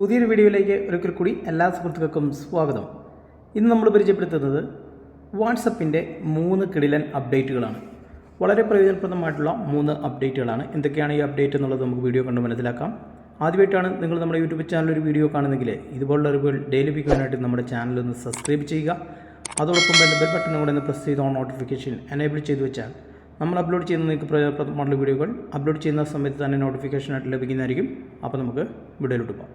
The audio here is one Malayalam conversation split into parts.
പുതിയൊരു വീഡിയോയിലേക്ക് ഒരിക്കൽ കൂടി എല്ലാ സുഹൃത്തുക്കൾക്കും സ്വാഗതം. ഇന്ന് നമ്മൾ പരിചയപ്പെടുത്തുന്നത് വാട്സപ്പിന്റെ മൂന്ന് കിടിലൻ അപ്ഡേറ്റുകളാണ്. വളരെ പ്രയോജനപ്രദമായിട്ടുള്ള മൂന്ന് അപ്ഡേറ്റുകളാണ്. എന്തൊക്കെയാണ് ഈ അപ്ഡേറ്റ് എന്നുള്ളത് നമുക്ക് വീഡിയോ കണ്ട് മനസ്സിലാക്കാം. ആദ്യമായിട്ടാണ് നിങ്ങൾ നമ്മുടെ യൂട്യൂബ് ചാനൽ ഒരു വീഡിയോ കാണുന്നെങ്കിൽ ഇതുപോലുള്ള അറിവുകൾ ഡെയിലി ലഭിക്കുവാനായിട്ട് നമ്മുടെ ചാനൽ ഒന്ന് സബ്സ്ക്രൈബ് ചെയ്യുക. അതോടൊപ്പം ബെൽ ബട്ടൺ കൂടെ ഒന്ന് പ്രസ് ചെയ്ത് ഓൺ നോട്ടിഫിക്കേഷൻ എനേബിൾ ചെയ്ത് വെച്ചാൽ നമ്മൾ അപ്ലോഡ് ചെയ്യുന്ന നിങ്ങൾക്ക് പ്രയോജനപ്രദമായിട്ടുള്ള വീഡിയോകൾ അപ്ലോഡ് ചെയ്യുന്ന സമയത്ത് തന്നെ നോട്ടിഫിക്കേഷനായിട്ട് ലഭിക്കുന്നതായിരിക്കും. അപ്പോൾ നമുക്ക് വീഡിയോയിലോട്ട് പോകാം.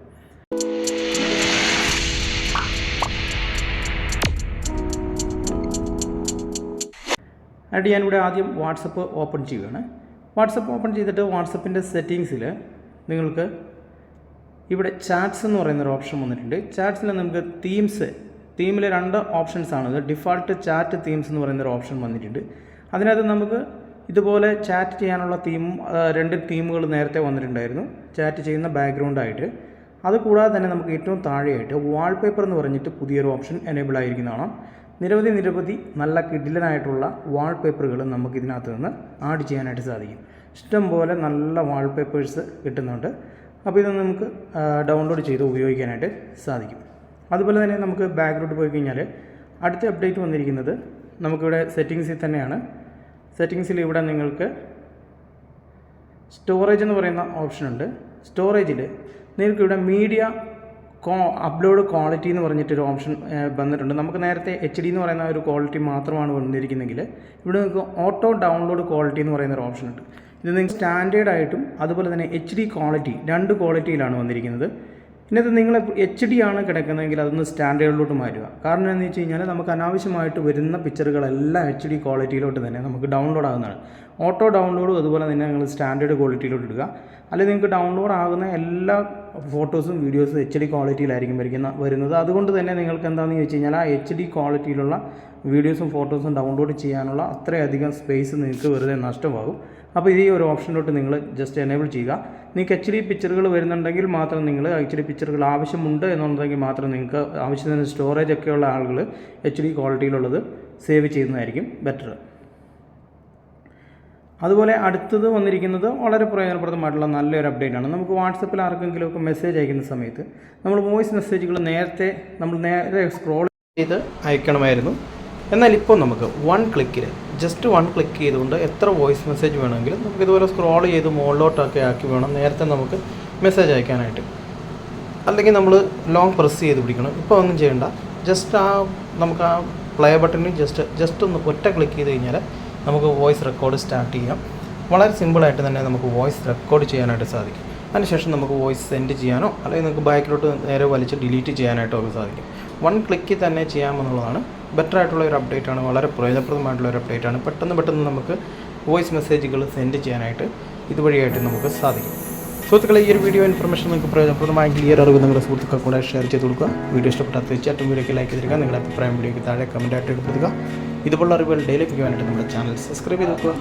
ആയിട്ട് ഞാനിവിടെ ആദ്യം വാട്സപ്പ് ഓപ്പൺ ചെയ്യുകയാണ് വാട്സപ്പ് ഓപ്പൺ ചെയ്തിട്ട് വാട്സപ്പിന്റെ സെറ്റിങ്സിൽ നിങ്ങൾക്ക് ഇവിടെ ചാറ്റ്സ് എന്ന് പറയുന്നൊരു ഓപ്ഷൻ വന്നിട്ടുണ്ട്. ചാറ്റ്സിൽ നമുക്ക് തീംസ് തീമിൽ രണ്ട് ഓപ്ഷൻസ് ആണ്. ഡിഫാൾട്ട് ചാറ്റ് തീംസ് എന്ന് പറയുന്നൊരു ഓപ്ഷൻ വന്നിട്ടുണ്ട്. അതിനകത്ത് നമുക്ക് ഇതുപോലെ ചാറ്റ് ചെയ്യാനുള്ള തീമും രണ്ട് തീമുകൾ നേരത്തെ വന്നിട്ടുണ്ടായിരുന്നു. ചാറ്റ് ചെയ്യുന്ന ബാക്ക്ഗ്രൗണ്ടായിട്ട് അതുകൂടാതെ തന്നെ നമുക്ക് ഏറ്റവും താഴെയായിട്ട് വാൾപേപ്പർ എന്ന് പറഞ്ഞിട്ട് പുതിയൊരു ഓപ്ഷൻ എനേബിൾ ആയിരിക്കുന്നതാണ്. നിരവധി നിരവധി നല്ല കിഡിലനായിട്ടുള്ള വാൾപേപ്പറുകളും നമുക്ക് ഇതിനകത്ത് നിന്ന് ആഡ് ചെയ്യാനായിട്ട് സാധിക്കും. ഇഷ്ടം പോലെ നല്ല വാൾപേപ്പേഴ്സ് കിട്ടുന്നുണ്ട്. അപ്പോൾ ഇത് നമുക്ക് ഡൗൺലോഡ് ചെയ്ത് ഉപയോഗിക്കാനായിട്ട് സാധിക്കും. അതുപോലെ തന്നെ നമുക്ക് ബാക്ക്ഗ്രൗണ്ട് പോയി കഴിഞ്ഞാൽ അടുത്ത അപ്ഡേറ്റ് വന്നിരിക്കുന്നത് നമുക്കിവിടെ സെറ്റിങ്സിൽ തന്നെയാണ്. സെറ്റിങ്സിൽ ഇവിടെ നിങ്ങൾക്ക് സ്റ്റോറേജ് എന്ന് പറയുന്ന ഓപ്ഷനുണ്ട് സ്റ്റോറേജിൽ നിങ്ങൾക്ക് ഇവിടെ മീഡിയ അപ്ലോഡ് ക്വാളിറ്റി എന്ന് പറഞ്ഞിട്ടൊരു ഓപ്ഷൻ വന്നിട്ടുണ്ട്. നമുക്ക് നേരത്തെ എച്ച് ഡി എന്ന് പറയുന്ന ഒരു ക്വാളിറ്റി മാത്രമാണ് വന്നിരിക്കുന്നെങ്കിൽ ഇവിടെ നിങ്ങൾക്ക് ഓട്ടോ ഡൗൺലോഡ് ക്വാളിറ്റി എന്ന് പറയുന്ന ഒരു ഓപ്ഷൻ ഉണ്ട്. ഇത് നിങ്ങൾക്ക് സ്റ്റാൻഡേർഡ് ആയിട്ടും അതുപോലെ തന്നെ എച്ച് ഡി ക്വാളിറ്റി രണ്ട് ക്വാളിറ്റിയിലാണ് വന്നിരിക്കുന്നത്. ഇതിനകത്ത് നിങ്ങൾ എച്ച് ഡി ആണ് കിടക്കുന്നതെങ്കിൽ അതൊന്ന് സ്റ്റാൻഡേർഡിലോട്ട് മാറ്റുക. കാരണം എന്ന് വെച്ച് കഴിഞ്ഞാൽ നമുക്ക് അനാവശ്യമായിട്ട് വരുന്ന പിക്ചറുകളെല്ലാം എച്ച് ഡി ക്വാളിറ്റിയിലോട്ട് തന്നെ നമുക്ക് ഡൗൺലോഡ് ആകുന്നതാണ്. ഓട്ടോ ഡൗൺലോഡും അതുപോലെ തന്നെ നിങ്ങൾ സ്റ്റാൻഡേർഡ് ക്വാളിറ്റിയിലോട്ട് ഇടുക. അല്ലെങ്കിൽ നിങ്ങൾക്ക് ഡൗൺലോഡ് ആകുന്ന എല്ലാ ഫോട്ടോസും വീഡിയോസും എച്ച് ഡി ക്വാളിറ്റിയിലായിരിക്കും വരിക്കുന്ന വരുന്നത്. അതുകൊണ്ട് തന്നെ നിങ്ങൾക്ക് എന്താണെന്ന് ചോദിച്ചു കഴിഞ്ഞാൽ ആ എച്ച് ഡി ക്വാളിറ്റിയിലുള്ള വീഡിയോസും ഫോട്ടോസും ഡൗൺലോഡ് ചെയ്യാനുള്ള അത്രയധികം സ്പേസ് നിങ്ങൾക്ക് വെറുതെ നഷ്ടമാകും. അപ്പോൾ ഈ ഒരു ഓപ്ഷനിലോട്ട് നിങ്ങൾ ജസ്റ്റ് എനേബിൾ ചെയ്യുക. നിങ്ങൾക്ക് എച്ച് ഡി പിക്ചറുകൾ വരുന്നുണ്ടെങ്കിൽ മാത്രം നിങ്ങൾ എച്ച് ഡി പിക്ചറുകൾ ആവശ്യമുണ്ട് എന്നുണ്ടെങ്കിൽ മാത്രം നിങ്ങൾക്ക് ആവശ്യത്തിന് സ്റ്റോറേജ് ഒക്കെയുള്ള ആളുകൾ എച്ച് ഡി ക്വാളിറ്റിയിലുള്ളത് സേവ് ചെയ്യുന്നതായിരിക്കും ബെറ്റർ അതുപോലെ അടുത്തത് വന്നിരിക്കുന്നത് വളരെ പ്രയോജനപ്രദമായിട്ടുള്ള നല്ലൊരു അപ്ഡേറ്റ് ആണ്. നമുക്ക് വാട്സപ്പിൽ ആർക്കെങ്കിലും ഒക്കെ മെസ്സേജ് അയക്കുന്ന സമയത്ത് നമ്മൾ വോയിസ് മെസ്സേജുകൾ നേരത്തെ നമ്മൾ നേരെ സ്ക്രോൾ ചെയ്ത് അയക്കണമായിരുന്നു. എന്നാൽ ഇപ്പോൾ നമുക്ക് വൺ ക്ലിക്കിൽ ജസ്റ്റ് വൺ ക്ലിക്ക് ചെയ്തുകൊണ്ട് എത്ര വോയിസ് മെസ്സേജ് വേണമെങ്കിലും നമുക്ക് ഇതുപോലെ സ്ക്രോൾ ചെയ്ത് മുകളിലോട്ടൊക്കെ ആക്കി വേണം നേരത്തെ നമുക്ക് മെസ്സേജ് അയക്കാനായിട്ട്. അല്ലെങ്കിൽ നമ്മൾ ലോങ് പ്രസ് ചെയ്ത് പിടിക്കണം. ഇപ്പോൾ ഒന്നും ചെയ്യേണ്ട. ജസ്റ്റ് ആ നമുക്ക് ആ പ്ലേ ബട്ടണിൽ ജസ്റ്റ് ജസ്റ്റ് ഒന്ന് ഒറ്റ ക്ലിക്ക് ചെയ്ത് കഴിഞ്ഞാൽ നമുക്ക് വോയിസ് റെക്കോർഡ് സ്റ്റാർട്ട് ചെയ്യാം. വളരെ സിമ്പിളായിട്ട് തന്നെ നമുക്ക് വോയിസ് റെക്കോർഡ് ചെയ്യാനായിട്ട് സാധിക്കും. അതിനുശേഷം നമുക്ക് വോയിസ് സെൻഡ് ചെയ്യാനോ അല്ലെങ്കിൽ നമുക്ക് ബാക്കിലോട്ട് നേരെ വലിച്ച് ഡിലീറ്റ് ചെയ്യാനായിട്ടോ ഒക്കെ സാധിക്കും. വൺ ക്ലിക്കിൽ തന്നെ ചെയ്യാമെന്നുള്ളതാണ്. ബെറ്റർ ആയിട്ടുള്ള ഒരു അപ്ഡേറ്റ് ആണ് വളരെ പ്രയോജനപ്രദമായിട്ടുള്ള ഒരു അപ്ഡേറ്റ് ആണ്. പെട്ടെന്ന് പെട്ടെന്ന് നമുക്ക് വോയിസ് മെസ്സേജുകൾ സെൻഡ് ചെയ്യാനായിട്ട് ഇതുവഴിയായിട്ട് നമുക്ക് സാധിക്കും. സുഹൃത്തുക്കളെ ഈ ഒരു വീഡിയോ ഇൻഫർമേഷൻ നിങ്ങൾക്ക് പ്രയോജനപ്രദമായെങ്കിൽ ഈ ഒരു അറിവ് നിങ്ങളുടെ സുഹൃത്തുക്കൾ കൂടെ ഷെയർ ചെയ്ത് കൊടുക്കുക. വീഡിയോ ഇഷ്ടപ്പെട്ടാൽ തീർച്ചയായിട്ടും വീഡിയോക്ക് ലൈക്ക് ചെയ്തിരിക്കുക. നിങ്ങളുടെ അഭിപ്രായം വീഡിയോക്ക് താഴെ കമന്റായിട്ട് എടുത്തിരിക്കുക ഇതുപോലുള്ള അറിവുകൾ ഡെയിലി ലഭിക്കുവാനായിട്ട് നമ്മുടെ ചാനൽ സബ്സ്ക്രൈബ് ചെയ്ത് വെക്കുക.